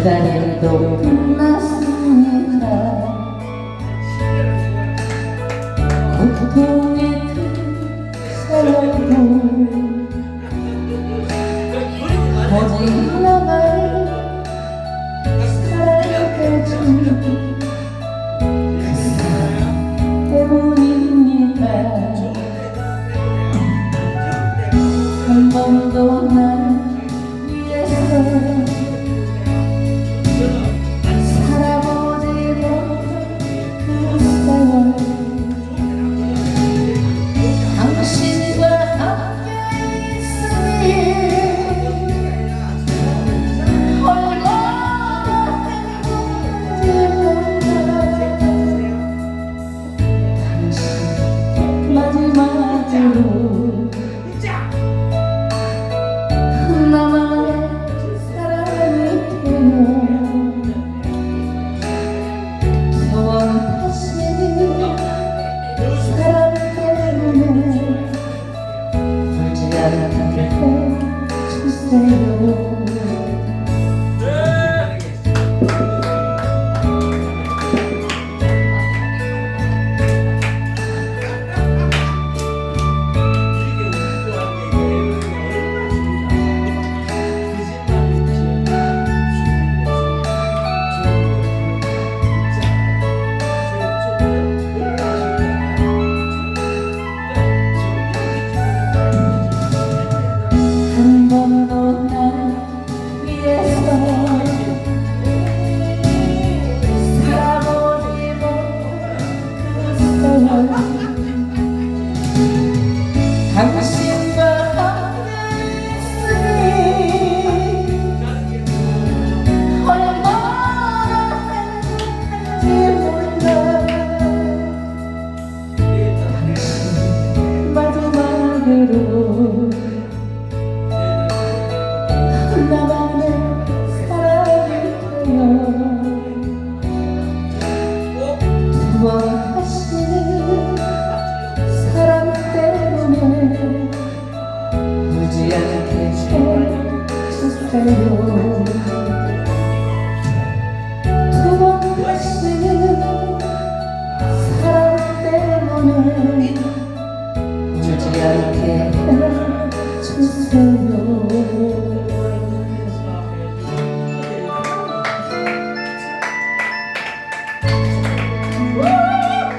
기다림도 끝났습니다. 고통의 그 세월도 오직 나를 사랑해준 그 사람 때문입니다. 한 번도 날 나만의 사랑이 되어 두어하시는 사랑 때문에 울지 않게 해주세요. 두어하시는 사랑 때문에 울지 않게 해주세요